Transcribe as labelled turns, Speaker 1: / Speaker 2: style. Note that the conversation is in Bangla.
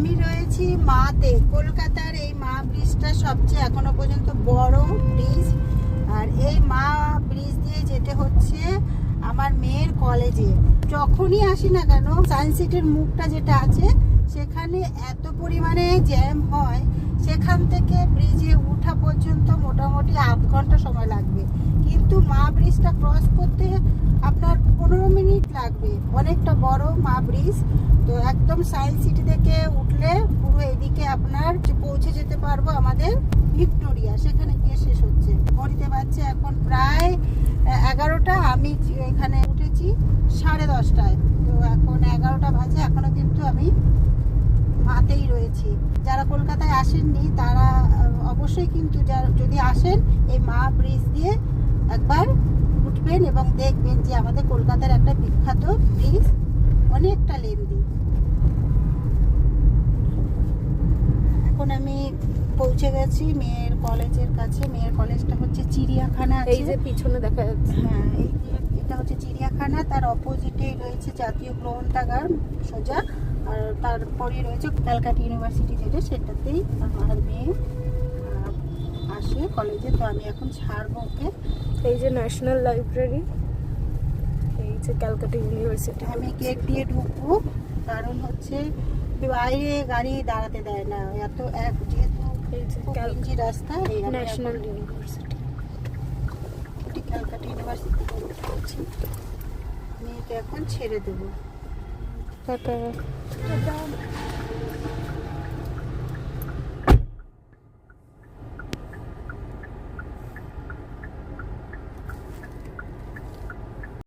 Speaker 1: আমি রয়েছি মাতে। কলকাতার এই মা ব্রিজটা সবচেয়ে এখনও পর্যন্ত বড় ব্রিজ। আর এই মা ব্রিজ দিয়ে যেতে হচ্ছে আমার মেয়ের কলেজে। যখনই আসি না কেন, সায়েন্স সিটির মুখটা যেটা আছে, সেখানে এত পরিমাণে জ্যাম হয়, সেখান থেকে ব্রিজে ওঠা পর্যন্ত মোটামুটি আধ ঘণ্টা সময় লাগবে। কিন্তু মা ব্রিজটা ক্রস করতে আপনার পনেরো মিনিট লাগবে। অনেকটা বড় মা ব্রিজ। তো একদম সায়েন্স সিটি থেকে উঠলে পুরো এদিকে আপনার যে পৌঁছে যেতে পারব আমাদের ভিক্টোরিয়া, সেখানে গিয়ে শেষ হচ্ছে। ঘড়িতে বাজছে এখন প্রায় এগারোটা, আমি এখানে উঠেছি সাড়ে দশটায়। তো এখন এগারোটা বাজে, এখনও কিন্তু আমি মাতেই রয়েছি। যারা কলকাতায় আসেননি, তারা অবশ্যই কিন্তু যদি আসেন, এই মা ব্রিজ দিয়ে একবার উঠবেন এবং দেখবেন যে আমাদের কলকাতার একটা বিখ্যাত ব্রিজ অনেকটা লেন্দি এখন আমি পৌঁছে গেছি মেয়ের কলেজের কাছে মেয়ের কলেজটা হচ্ছে চিড়িয়াখানা
Speaker 2: এই যে পিছনে দেখা যাচ্ছে।
Speaker 1: হ্যাঁ এই যে এটা হচ্ছে চিড়িয়াখানা তার অপোজিটে রয়েছে জাতীয় গ্রন্থাগার সোজা আর তারপরে রয়েছে ক্যালকাটা ইউনিভার্সিটি যেটা সেটাতেই আমার মেয়ে আসে কলেজে। তো আমি এখন ছাড়বো ওকে।
Speaker 2: এই যে ন্যাশনাল লাইব্রেরি এই যে ক্যালকাটা ইউনিভার্সিটি।
Speaker 1: আমি গেট দিয়ে ঢুকবো কারণ হচ্ছে বাইরে গাড়ি দাঁড়াতে দেয় না এত এক ইঞ্চি রাস্তা
Speaker 2: ন্যাশনাল ইউনিভার্সিটি।
Speaker 1: এটি ক্যালকাটা ইউনিভার্সিটি করছি মেয়েকে এখন ছেড়ে দেবো।
Speaker 2: টাটা